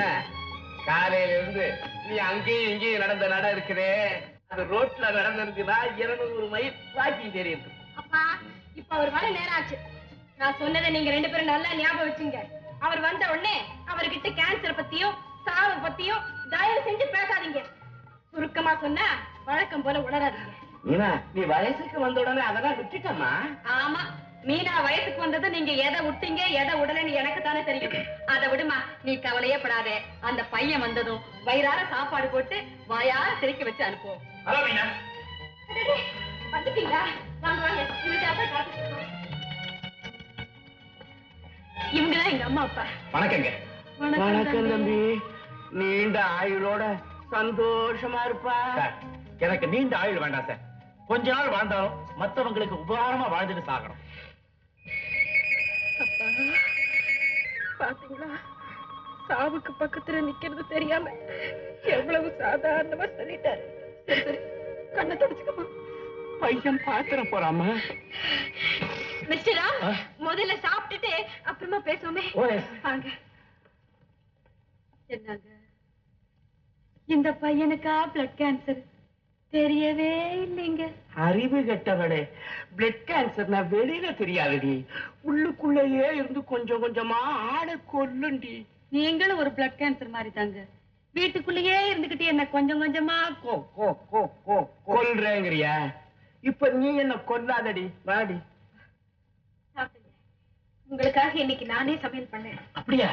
மீனா காலையில இருந்து நீ அங்கேயும் இங்கேயும் நடந்த நட இருக்குதே. அது ரோட்ல நடந்திருக்குன்னா இருநூறு மைல் வாக்கிங் தெரியுது. அப்பா இப்ப அவர் வர நேரம் ஆச்சு நான் சொன்னதை நீங்க ரெண்டு பேரும் நல்லா ஞாபகம் வச்சுங்க. அவர் வந்த உடனே அவர்கிட்ட கேன்சர் பத்தியும் சாவு பத்தியும் தயவு செஞ்சு பேசாதீங்க. சுருக்கமா சொன்னா வழக்கம் போல உணராதீங்க. நீ வயசுக்கு வந்த உடனே அதெல்லாம் விட்டுட்டம்மா. ஆமா. மீனா வயசுக்கு வந்தது நீங்க எதை விட்டீங்க எதை விடலைன்னு எனக்கு தானே தெரியும். அதை விடுமா நீ கவலையே படாதே. அந்த பையன் வந்ததும் வயிறார சாப்பாடு போட்டு வாயார சிரிக்க வச்சு அனுப்புவோம். வந்துட்டீங்களா? வாங்க வாங்க. இவங்கதான் எங்க அம்மா அப்பா? வணக்கங்க. வணக்கம் தம்பி. நீண்ட ஆயுளோட சந்தோஷமா இருப்பா. எனக்கு நீண்ட ஆயுள் வேண்டாம் சார். கொஞ்ச நாள் வாழ்ந்தாலும் மத்தவங்களுக்கு உபகாரமா வாழ்ந்துட்டு சாகணும். பாத்தீங்களா? சாவுக்கு பக்கத்துல நிக்கிறது தெரியாம எவ்வளவு சாதாரணமா சொல்லிட்டாரு. சரி சரி கண்ணை தொடச்சுக்கமா பையன் பாத்திரம் போறாமா? மிஸ்டர் முதல்ல சாப்பிட்டுட்டு அப்புறமா பேசுவோமே. வாங்க. என்னங்க? இந்த பையனுக்கா பிளட் கேன்சர் தெரியவே இல்லைங்க. அறிவு கெட்டவளே பிளட் கேன்சர்னா வெளியில தெரியாதுடி. உள்ளுக்குள்ளேயே இருந்து கொஞ்சம் கொஞ்சமா ஆளை கொல்லுண்டி. நீங்களும் ஒரு பிளட் கேன்சர் மாதிரி தாங்க வீட்டுக்குள்ளேயே இருந்துகிட்டு என்ன கொஞ்சம் கொஞ்சமா கோ கோ கோ கோ கொல்றேங்கிறியா? இப்ப நீ என்ன கொல்லாதடி. வாடி. உங்களுக்காக இன்னைக்கு நானே சமையல் பண்ணேன். அப்படியா?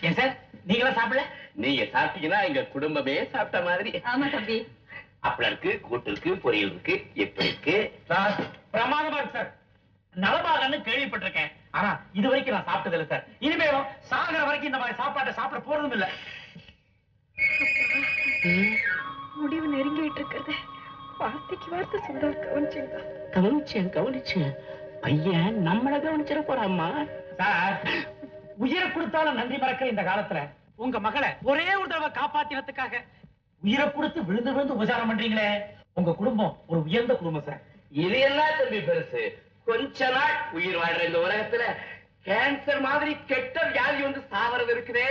ஏன் சார்? நீங்களா சாப்பிடல? நீங்க சாப்பிட்டீங்கன்னா எங்க குடும்பமே சாப்பிட்ட மாதிரி. ஆமா தம்பி. அப்பளம் இருக்கு கூட்டு இருக்கு பொரியல் இருக்கு எப்படி இருக்கு சார் பிரமாதமா இருக்கு சார். நலபாகன்னு கேள்விப்பட்டிருக்கேன். ஆனா இது வரைக்கும் நான் சாப்பிட்டது இல்லை சார். இனிமேலும் சாகிற வரைக்கும் இந்த மாதிரி சாப்பாட்டை சாப்பிட போறதும் இல்ல. முடிவு நெருங்கிட்டு இருக்கிறது. வார்த்தைக்கு வார்த்தை சொல்ற கவனிச்சுங்க. கவனிச்சேன் கவனிச்சேன். பையன் நம்மள கவனிச்சிட போறாமா சார் உயிரை கொடுத்தாலும் நன்றி மறக்கிற இந்த காலத்துல உங்க மகளை ஒரே ஒரு தடவை காப்பாத்தினதுக்காக உயிரை கொடுத்து விழுந்து விழுந்து உபசாரம் பண்றீங்களே? உங்க குடும்பம் ஒரு உயர்ந்த குடும்பம் சார். இது என்ன தம்பி பெருசு? கொஞ்ச நாள் உயிர் வாழ்ற இந்த உலகத்துல கேன்சர் மாதிரி கெட்ட வியாதி வந்து சாவறது இருக்குதே.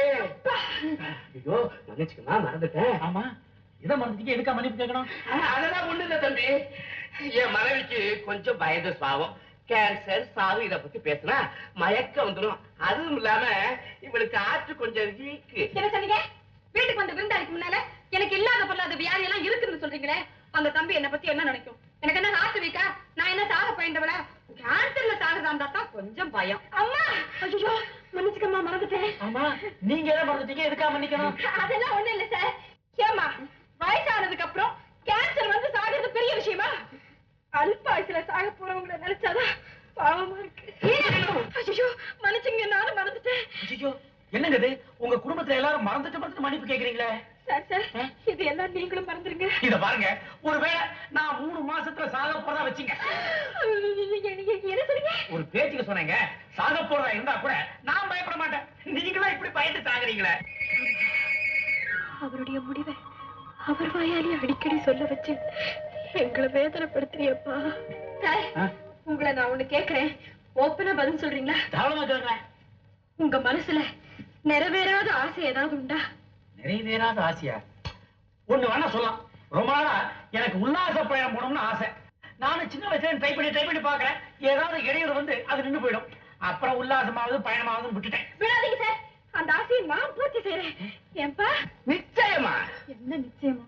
ஐயோ மன்னிச்சுக்கமா மறந்துட்டேன். ஆமா. இதை மறந்துட்டீங்க எதுக்கா மன்னிப்பு கேட்கணும்? அதெல்லாம் ஒண்ணு இல்ல தம்பி. என் மனைவிக்கு கொஞ்சம் பயந்த சுவாவம் கேன்சர் சாவு இத பத்தி பேசினா மயக்கம் வந்துடும் அதுவும் இல்லாம இவளுக்கு ஆற்று கொஞ்சம் வீக்கு. என்ன சொன்னீங்க வீட்டுக்கு வந்த விருந்தாளிக்கு முன்னால எனக்கு இல்லாத பொல்லாத வியாதி எல்லாம் இருக்குன்னு சொல்றீங்களே அந்த தம்பி என்ன பத்தி என்ன நினைக்கும்? எனக்கு என்ன ஹார்ட் வீக்கா நான் என்ன சாக பயந்தவளா கேன்சர்ல சாகிறதா இருந்தா தான் கொஞ்சம் பயம். அம்மா! ஐயோ மன்னிச்சுக்கம்மா மறந்துட்டேன். ஆமா நீங்க எதை மறந்துட்டீங்க? எதுக்கா மன்னிக்கணும்? அதெல்லாம் ஒண்ணு இல்ல சார். ஏமா வயசானதுக்கு அப்புறம் கேன்சர் வந்து சாகிறது பெரிய விஷயமா? அல்ப வயசுல சாக போறவங்களை நினைச்சாதான் பாவமா இருக்கு. ஐயோ மன்னிச்சுங்க நானும் மறந்துட்டேன். ஐயோ என்னங்க இது? உங்க குடும்பத்துல எல்லாரும் மறந்துட்டு மறந்துட்டு மன்னிப்பு கேக்குறீங்களே? சார் சார் இது எல்லாம் நீங்களும் மறந்துருங்க. இத பாருங்க. ஒருவேளை நான் மூணு மாசத்துல சாக போறதா வச்சுங்க. என்ன சொல்றீங்க ஒரு பேச்சுக்கு சொன்னேங்க. சாக போறதா இருந்தா கூட நான் பயப்பட மாட்டேன். நீங்களா இப்படி பயந்து சாகுறீங்களே. அவருடைய முடிவை அவர் வாயாலே அடிக்கடி சொல்ல வச்சு எங்களை வேதனைப்படுத்துறியப்பா. சார்? உங்களை நான் ஒண்ணு கேக்குறேன். ஓப்பனா பதில் சொல்றீங்களா? தாராளமா கேக்குறேன் உங்க மனசுல நிறைவேறாத ஆசை ஏதாவது உண்டா? நிறைவேறாத ஆசையா. ஒண்ணு வேணா சொல்லலாம். ரொம்ப நாளா எனக்கு உல்லாச பயணம் போகணும்னு ஆசை. நானும் சின்ன வயசுல ட்ரை பண்ணி ட்ரை பண்ணி பாக்குறேன் ஏதாவது இடையூறு வந்து அது நின்னு போயிடும். அப்புறம் உல்லாசமாவது பயணமாவது விட்டுட்டேன். விடாதீங்க சார். அந்த ஆசையை நான் பூர்த்தி செய்யறேன் ஏன்பா? நிச்சயமா. என்ன நிச்சயமா?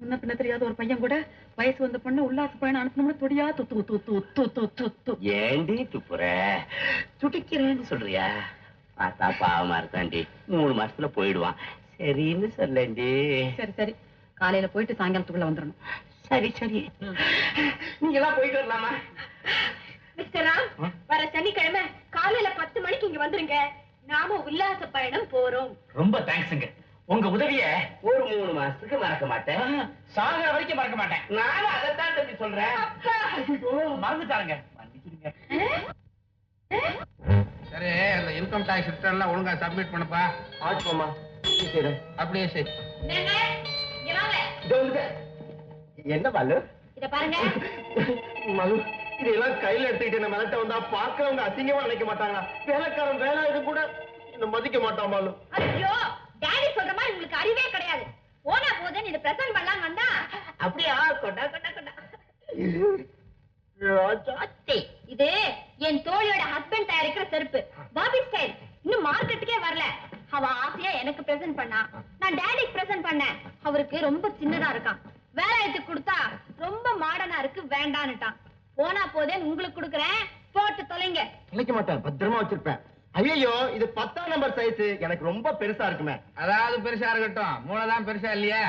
முன்ன பின்ன தெரியாத ஒரு பையன் கூட வயசு வந்த பொண்ணு உல்லாச பயணம் அனுப்பணும்னு தொடியா துத்து துத்து துத்து துத்து. ஏண்டி துப்புற? துடிக்கிறேன்னு சொல்றியா? பார்த்தா பாவமா இருக்காண்டி. மூணு மாசத்துல போயிடுவான். சரின்னு சொல்லேண்டி சரி சரி. காலையில போயிட்டு சாயங்காலத்துக்குள்ள வந்துடணும் சரி சரி. நீங்க எல்லாம் போயிட்டு வரலாமா? மிஸ்டர் ராம் வர சனிக்கிழமை காலையில பத்து மணிக்கு இங்க வந்துருங்க. நாம உல்லாச பயணம் போறோம். ரொம்ப தேங்க்ஸுங்க. உங்க உதவிய ஒரு மூணு மாசத்துக்கு மறக்க மாட்டேன். சாகிற வரைக்கும் மறக்க மாட்டேன். நானும் அதைத்தான் தம்பி சொல்றேன். மறந்துட்டாருங்க. சரி அந்த இன்கம் டாக்ஸ் ரிட்டர்ன் எல்லாம் ஒழுங்கா சப்மிட் பண்ணுப்பா. ஆச்சுமாமா அப்படியே. என்ன இத பாருங்க. இதெல்லாம் கையில எடுத்துக்கிட்டு நம்ம மிரட்ட வந்தா பாக்குறவங்க அசிங்கமா நினைக்க மாட்டாங்களா? வேலைக்காரன் வேலை இது கூட என்ன மதிக்க மாட்டான் பாலு. ஐயோ டாடி சொல்ற மாதிரி உங்களுக்கு அறிவே கிடையாது. போனா போதுன்னு இது பிரசன்ட் பண்ணலாம் வந்தா. அப்படியா? கொண்டா கொண்டா கொண்டா. இது என் தோழியோட ஹஸ்பண்ட் தயாரிக்கிற செருப்பு. Bobby style. இன்னும் மார்க்கெட்டுக்கே வரல. அவ ஆசையா எனக்கு பிரசன்ட் பண்ணா. நான் டாடிக்கு பிரசன்ட் பண்ணேன். அவருக்கு ரொம்ப சின்னதா இருக்கான். வேலை எடுத்து கொடுத்தா ரொம்ப மாடர்னா இருக்கு வேண்டான்னுட்டான். போனா போதே உங்களுக்கு கொடுக்குறேன். போட்டு தொலைங்க. தொலைக்க மாட்டேன். பத்திரமா வச்சிருப்பேன். ஐயோ இது பத்தாம் நம்பர் சைஸ் எனக்கு ரொம்ப பெருசா இருக்குமே. அதாவது பெருசா இருக்கட்டும். மூளை தான் பெருசா இல்லையா?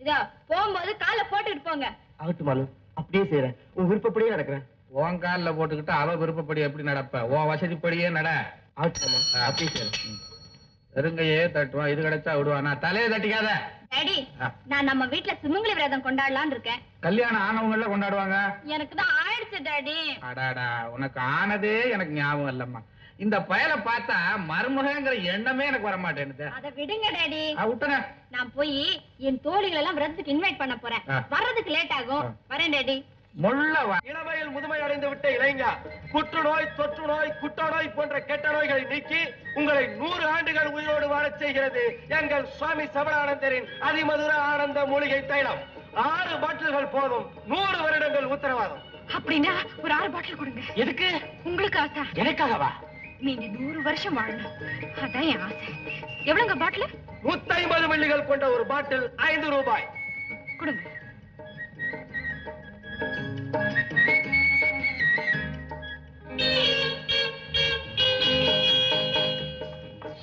இதோ போகும்போது காலை போட்டுட்டு போங்க. ஆகட்டும் மாலு. அப்படியே செய்யறேன் உன் விருப்பப்படியே நடக்கிறேன். உன் கால்ல போட்டுக்கிட்டு அவ விருப்பப்படி எப்படி நடப்ப? உன் வசதிப்படியே நட. ஆகட்டுமா அப்படியே செய்யறேன் வெறுங்கையே தட்டுவான் இது கிடைச்சா விடுவான். தலையை தட்டிக்காத. டாடி. நான் நம்ம வீட்ல சுமங்கலி விரதம் கொண்டாடலாம்னு இருக்கேன். கல்யாணம் ஆனவங்கள கொண்டாடுவாங்க? எனக்கு தான் ஆயிடுச்சு டாடி. அடாடா உனக்கு ஆனதே எனக்கு ஞாபகம் இல்லம்மா. இந்த பயலை பார்த்தா மருமகங்கிற எண்ணமே எனக்கு வர மாட்டேனுது அத விடுங்க டாடி. விட்டுன நான் போய் என் தோழிகள் எல்லாம் விரதத்துக்கு இன்வைட் பண்ண போறேன். வர்றதுக்கு லேட் ஆகும். வரேன் டாடி. இளமையில் முதுமை அடைந்து விட்ட இளைஞர் புற்றுநோய் தொற்று நோய் குட்ட நோய் போன்ற கெட்ட நோய்களை நீக்கி உங்களை நூறு ஆண்டுகள் உயிரோடு வாழச் செய்கிறது எங்கள் சுவாமி சபடானந்தரின் அதிமதுர ஆனந்த மூலிகை தைலம். ஆறு பாட்டில்கள் போதும். நூறு வருடங்கள் உத்தரவாதம். அப்படின்னா ஒரு ஆறு பாட்டில் கொடுங்க. எதுக்கு? உங்களுக்கு ஆசை. எனக்காகவா நீங்க நூறு வருஷம் வாழணும். அதான் என் ஆசை. எவ்வளவுங்க பாட்டில்? நூத்தி ஐம்பது மில்லிகள் கொண்ட ஒரு பாட்டில் ஐந்து ரூபாய். கொடுங்க.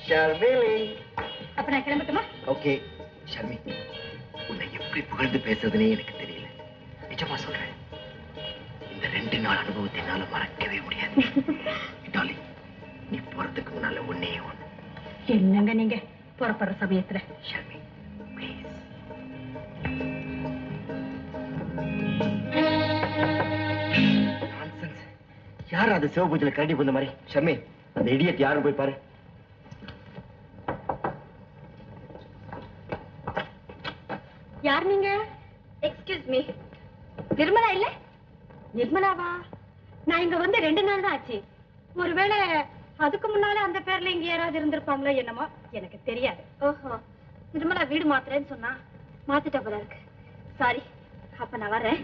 ஷர்மிலி அப்ப நான் கிளம்பட்டுமா? ஓகே. ஷர்மி உன்னை எப்படி புகழ்ந்து பேசுறதுனே எனக்கு தெரியல. நிஜமா சொல்றேன். இந்த ரெண்டு நாள் அனுபவத்தை என்னால மறக்கவே முடியாது. டாலி நீ போறதுக்கு முன்னால ஒன்னே ஒண்ணு. என்னங்க நீங்க? புறப்படுற சமயத்துல. ஷர்மி யார் அது சிவபூஜையில கரடி போந்த மாதிரி? ஷர்மி அந்த இடியட் யாரும் போய் பாரு. யார் நீங்க? எக்ஸ்கியூஸ் மீ நிர்மலா இல்ல? நிர்மலாவா? நான் இங்க வந்து ரெண்டு நாள் தான் ஆச்சு. ஒருவேளை அதுக்கு முன்னால அந்த பேர்ல இங்க யாராவது இருந்திருப்பாங்களோ என்னமோ எனக்கு தெரியாது. ஓஹோ. நிர்மலா வீடு மாத்துறேன்னு சொன்னா மாத்திட்ட போல இருக்கு. சாரி அப்ப நான் வர்றேன்.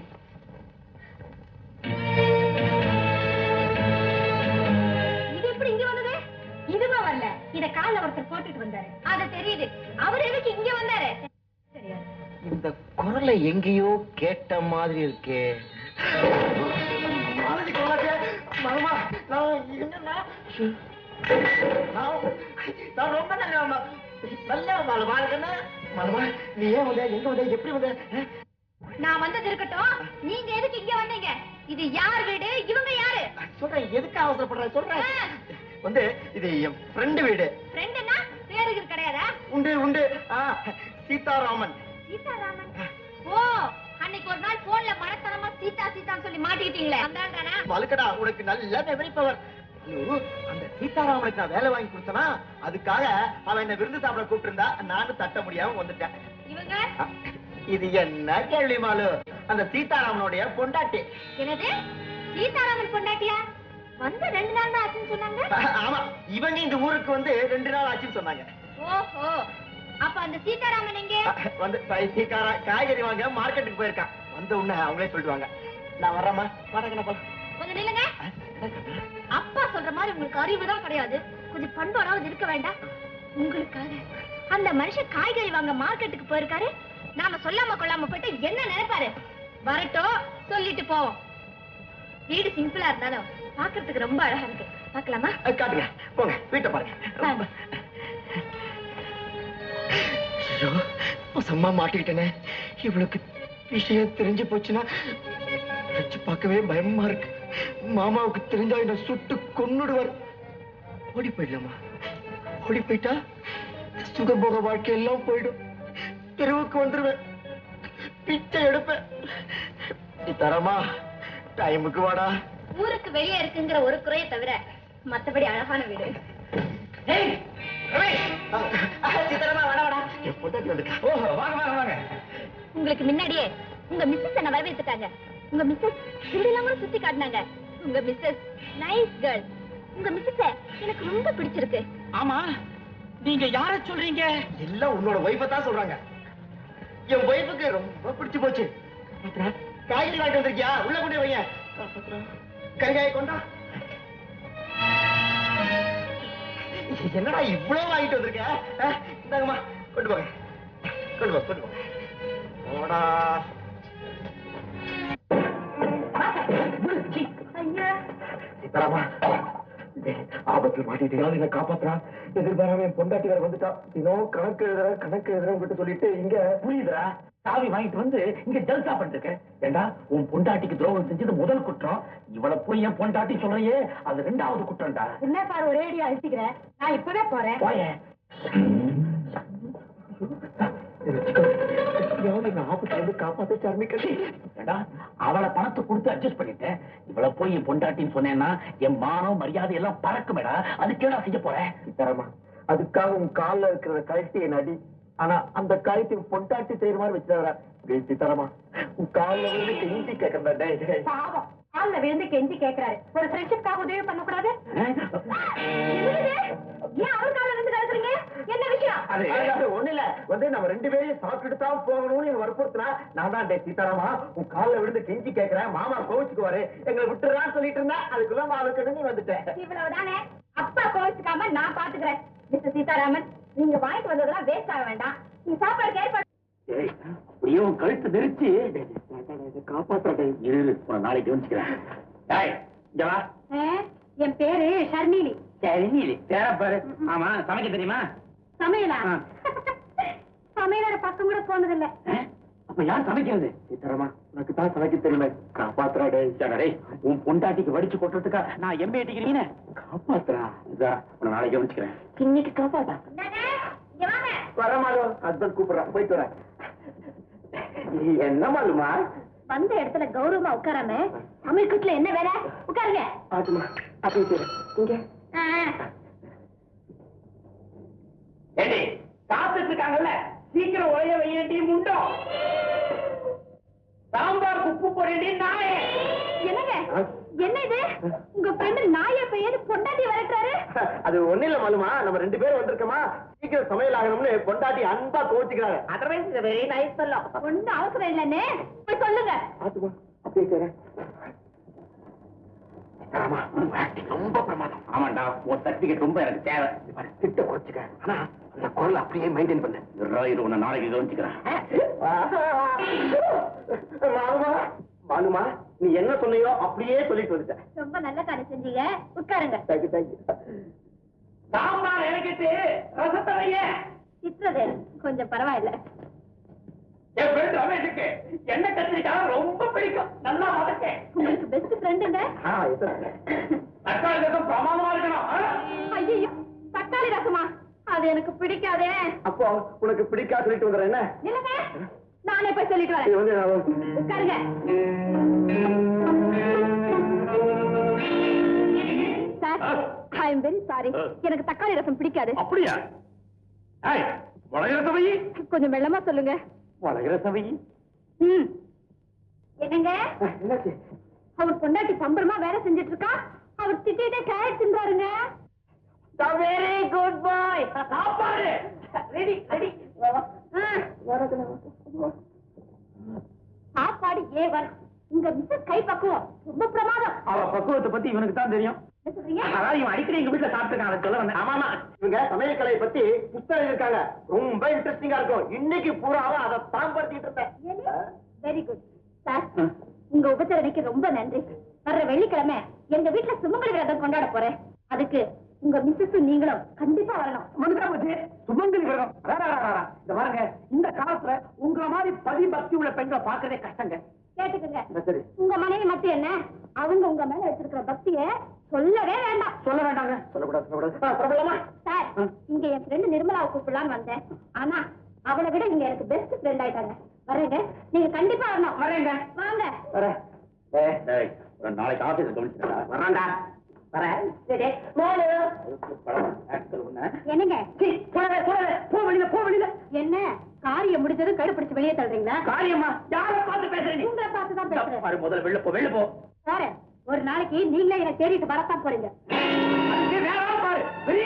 இத கால்ல ஒருத்தர் போட்டுட்டு வந்தாரு. அது தெரியுது. அவர் எதுக்கு இங்க வந்தாரு? தெரியாது. இந்த குரலை எங்கேயோ கேட்ட மாதிரி இருக்கே. மாமா நான் ரொம்ப நல்ல நல்ல மாலமா இருக்கேன்னா மாலமா நீ ஏன் வந்த? எங்க வந்த? எப்படி வந்த? நான் வந்தது இருக்கட்டும். நீங்க எதுக்கு இங்க வந்தீங்க? இது யார் வீடு? இவங்க யாரு? சொல்றேன் எதுக்கு அவசரப்படுற? சொல்றேன். வந்து இது என் ஃப்ரெண்டு வீடு. ஃப்ரெண்டுன்னா பேருக்கு கிடையாதா? உண்டு உண்டு. சீதாராமன். சீதாராமன்? ஓ அன்னைக்கு ஒரு நாள் போன்ல மனத்தனமா சீதா சீதான்னு சொல்லி மாட்டிக்கிட்டீங்களே. ஆள் தானே வலுக்கடா உனக்கு நல்ல மெமரி பவர் அந்த சீதாராமனுக்கு நான் வேலை வாங்கி கொடுத்தனா அதுக்காக அவன் என்ன விருந்து சாப்பிட கூப்பிட்டு இருந்தா நானும் தட்ட முடியாம வந்துட்டேன். இவங்க? இது என்ன கேள்வி மாலு? அந்த சீதாராமனுடைய பொண்டாட்டி. என்னது? சீதாராமன் பொண்டாட்டியா? வந்து ரெண்டு நாள் தான் ஆச்சுன்னு சொன்னாங்க? ஆமா. இவங்க இந்த ஊருக்கு வந்து ரெண்டு நாள் ஆச்சுன்னு சொன்னாங்க. ஓஹோ. அப்ப அந்த சீதாராமன் எங்க? வந்து பைத்தியக்கார காய்கறி வாங்க மார்க்கெட்டுக்கு போயிருக்கான். வந்த உடனே அவங்களே சொல்லிடுவாங்க. நான் வர்றேம்மா. வணக்கம் போல கொஞ்சம் நில்லுங்க. அப்பா சொல்ற மாதிரி உங்களுக்கு அறிவு தான் கிடையாது. கொஞ்சம் பண்பாடாவது இருக்க வேண்டாம். உங்களுக்காக. அந்த மனுஷன் காய்கறி வாங்க மார்க்கெட்டுக்கு போயிருக்காரு. நாம சொல்லாம கொள்ளாம போயிட்டு என்ன நினைப்பாரு? வரட்டும் சொல்லிட்டு போவோம். வீடு சிம்பிளா இருந்தாலும். பாக்குறதுக்கு ரொம்ப அழகா இருக்கு. பார்க்கலாமா? காட்டுங்க. போங்க வீட்டை பாருங்க. வசமா மாட்டிக்கிட்டேனே. இவளுக்கு விஷயம் தெரிஞ்சு போச்சுன்னா வச்சு பார்க்கவே பயமா இருக்கு. மாமாவுக்கு தெரிஞ்சா என்ன சுட்டு கொன்னுடுவார். ஓடி போயிடலாமா? ஓடி போயிட்டா சுகபோக வாழ்க்கை எல்லாம் போயிடும். தெருவுக்கு வந்துருவேன். பிச்சை எடுப்பேன். தரமா? டைமுக்கு வாடா. ஊருக்கு வெளியே இருக்குங்கிற ஒரு குறைய தவிர மத்தபடி அழகான வீடு. உங்களுக்கு முன்னாடியே உங்க மிஸ்ஸஸ் என்ன வரவேற்றுட்டாங்க. உங்க மிஸ்ஸஸ் கூட சுத்தி காட்டினாங்க. உங்க மிஸ்ஸஸ் நைஸ் கேர்ள் உங்க மிஸ்ஸஸ் எனக்கு ரொம்ப பிடிச்சிருக்கு. ஆமா நீங்க யார சொல்றீங்க? எல்லாம் உன்னோட ஒய்ஃபை தான் சொல்றாங்க. என் ஒய்ஃபுக்கு ரொம்ப பிடிச்சு போச்சு. காய்கறி வாங்கிட்டு வந்திருக்கியா? உள்ள கொண்டு வையேன். கறிகாய் கொண்டா? என்னடா இவ்வளவு வாங்கிட்டு வந்திருக்க? இந்தாங்கம்மா கொண்டு போங்க. கொண்டு போ கொண்டு போங்க போடா. சீதாராமா ஆபத்தில் மாட்டிட்டீங்களா? என்ன காப்பாத்துறா. எதிர்பாராம என் பொண்டாட்டி வேற வந்துட்டா. இன்னும் கணக்கு எழுதுற கணக்கு எழுதுற கிட்ட சொல்லிட்டு இங்க புரியுதுடா. சாவி வாங்கிட்டு வந்து இங்க ஜல்சா பண்ணிருக்கேன் ஏண்டா உன் பொண்டாட்டிக்கு துரோகம் செஞ்சது முதல் குற்றம். இவள போய் என் பொண்டாட்டி சொல்றியே அது ரெண்டாவது குற்றம்டா. என்ன பாரு ஒரே அடி அழிச்சுக்கிறேன் நான் இப்பவே போறேன். போயேன் அவளை பணத்தை கொடுத்து அட்ஜஸ்ட் பண்ணிட்டேன். இவள போய் என் பொண்டாட்டின்னு சொன்னேன்னா என் மானம் மரியாதை எல்லாம் பறக்குமேடா. அதுக்கேடா செய்ய போறேன் சீதாராமா அதுக்காக உன் கால்ல இருக்கிற கழுத்தி என் அடி ஆனா அந்த உன் பொண்டாட்டி செய்யற மாதிரி வச்சுதாரா சீதாராமா உன் கால்ல விழுந்து கெஞ்சி கேட்கறா பாவம். கால்ல விழுந்து கெஞ்சி கேக்குறாரு. ஒரு ஃப்ரெண்ட்ஷிப்காக உதவி பண்ணக்கூடாது? என்னது? ஏன் அவர் கால்ல விழுந்து கிடக்குறீங்க என்ன விஷயம்? அது அது ஒண்ணு இல்ல வந்து நம்ம ரெண்டு பேரையும் சாப்பிட்டுட்டு தான் போகணும்னு வற்புறுத்தினா நான் தான் டேய் சீதாராமா உன் கால்ல விழுந்து கெஞ்சி கேட்கிறேன் மாமா கோவிச்சுக்குவாரு எங்களை விட்டுறான்னு சொல்லிட்டு இருந்தா அதுக்குள்ள மாவுக்கு நீ வந்துட்டேன் இவ்வளவுதானே? அப்பா கோவிச்சுக்காம நான் பாத்துக்கிறேன். மிஸ்டர் சீதாராமன் நீங்க வாங்கிட்டு வந்ததெல்லாம் வேஸ்ட் ஆக வேண்டாம். நீ சாப்பாடு ஏற்பாடு ஏய், அப்படியே உன் கழுத்து நெரிச்சு. காப்பாற்ற இரு உன்னை நாளைக்கு கவனிச்சுக்கிறேன். ஏய், இங்க வா. ஆ, என் பேரு ஷர்மிலி சரி நீலி பேர? பாரு ஆமா சமைக்க தெரியுமா? சமையலா. சமையலோட பக்கம் கூட போனதில்லை? அப்ப யார் சமைக்கிறது? சீதாராமா உனக்கு தான் சமைக்க தெரியுமே. காப்பாத்துறா டேய் டேய், உன் பொண்டாட்டிக்கு வடிச்சு கொட்டுறதுக்கா நான் எம்பே அடிக்கிறீங்க காப்பாத்துறா இதா உன்னை நாளைக்கு கவனிச்சுக்கிறேன். இன்னைக்கு காப்பாத்தா. வர மாலோ ஹஸ்பண்ட் கூப்பிடுறான். போயிட்டு வரேன். என்ன மாலுமா? வந்த இடத்துல கௌரவமா உட்காராம சமையல் என்ன வேலை? உட்காருங்க. ஆட்டுமா அப்படி இங்க. காத்துட்டு இருக்காங்கல்ல? சீக்கிரம் உழைய வையண்டி முண்டோ. சாம்பார் உப்பு போடண்டி நாயே. என்னங்க? என்ன இது? உங்க ஃப்ரெண்டு நாயை பெய்யது பொண்டாட்டி வரட்டுறாரு? அது ஒண்ணு இல்ல மாலுமா நம்ம ரெண்டு பேரும் வந்திருக்கோமா? சீக்கிரம் சமையல் ஆகணும்னு பொண்டாட்டி அன்பா கோச்சுக்கிறாங்க அதர்வைஸ் வெரி நைஸ் சொல்லலாம் ஒண்ணும் அவசரம் இல்லைன்னு போய் சொல்லுங்க. ஆட்டுமா அப்படியே acting ரொம்ப பிரமாதம். ஆமாண்டா உன் சர்டிபிகேட் ரொம்ப எனக்கு தேவை. திட்ட குறைச்சுக்க. ஆனா அந்த குரல் அப்படியே மெயின்டைன் பண்ணு. இரு உன்னை நாளைக்கு கவனிச்சுக்கிறேன். மாலுமா மாலுமா. நீ என்ன சொன்னியோ அப்படியே சொல்லிட்டு வந்துட்டேன் ரொம்ப நல்ல காரியம் செஞ்சீங்க. உட்காருங்க. தேங்க்யூ தேங்க்யூ சாம்பார் இறக்கிட்டு ரசத்தை வைய திட்டுறது கொஞ்சம் பரவாயில்ல. என் ஃப்ரெண்ட் ரமேஷுக்கு என்ன கத்திரிக்காய் ரொம்ப பிடிக்கும். நல்லா வதக்கேன் உங்களுக்கு பெஸ்ட் ஃப்ரெண்டுங்க தக்காளி ரசம் பிரமாதமா இருக்கணும். ஆ? ஐயோ தக்காளி ரசமா? அது எனக்கு பிடிக்காதே. அப்போ உனக்கு பிடிக்காது சொல்லிட்டு வந்துடுறேன் என்ன? நானே போய் சொல்லிட்டு வரேன். உட்காருங்க. Sir I am very sorry எனக்கு தக்காளி ரசம் பிடிக்காது. அப்படியா? வளைகிற சபை கொஞ்சம் மெல்லமா சொல்லுங்க. வளைகிற சபை ம். என்னங்க? அவர் பொண்டாட்டி பம்பரமா வேலை செஞ்சுட்டு இருக்கா அவர் திட்டிட்டே கேரட் தின்றாருங்க. வெரி குட் பாய் சாப்பாடு. ரெடி ரெடி சாப்பாடு ஏவன் உங்க மிஸ்ஸஸ் கை பக்குவம். ரொம்ப பிரமாதம். அவ பக்குவத்தை பத்தி இவனுக்கு தான் தெரியும். அதான் இவன் அடிக்கடி எங்க வீட்டுல சாப்பிட்டுருக்கான் சொல்ல வந்தேன். ஆமாமா இவங்க சமையல் கலையை பத்தி புத்தகம் இருக்காங்க ரொம்ப இன்ட்ரெஸ்டிங்கா இருக்கும். இன்னைக்கு பூராவும் அதை பயன்படுத்திட்டு இருந்தேன் வெரி குட் சார் உங்க உபச்சரணைக்கு ரொம்ப நன்றி. வர்ற வெள்ளிக்கிழமை எங்க வீட்டுல சுமங்கலி விரதம் கொண்டாட போறேன். அதுக்கு உங்க மிஸ்ஸஸ் நீங்களும் கண்டிப்பா வரணும். மனுஷா போச்சு. சுமங்கலி அடா. இந்த பாருங்க. இந்த காலத்துல உங்கள மாதிரி பதி பக்தி உள்ள பெண்களை பாக்குறதே கஷ்டங்க. கேட்டுக்கங்க. சரி. உங்க மனைவி மட்டும் என்ன? அவங்க உங்க மேல வச்சிருக்கிற பக்திய சொல்லவே வேண்டாம். சொல்ல வேண்டாங்க. சொல்லக்கூடாது சொல்லக்கூடாது. சார் இங்க என் ஃப்ரெண்டு நிர்மலாவை கூப்பிடலான்னு வந்தேன். ஆனா அவளை விட நீங்க எனக்கு பெஸ்ட் ஃப்ரெண்ட் ஆயிட்டாங்க. வரேங்க. நீங்க கண்டிப்பா வரணும். வரேங்க. வாங்க. வரேன். நாளைக்கு ஆபீஸ் கவனிச்சுடா மோளு. என்னங்க? என்ன? காரியம் முடிஞ்சதும் கடுப்பிடிச்சு வெளியே தள்ளுறீங்களா? காரியமா? யார பார்த்து பேசுற நீ உங்களை பார்த்து தான் பேசுறேன். பாரு முதல்ல வெளில போ வெளில போ. சார் ஒரு நாளைக்கு நீங்களே எனக்கு தேடிட்டு வரத்தான் போறீங்க. பாரு. பெரிய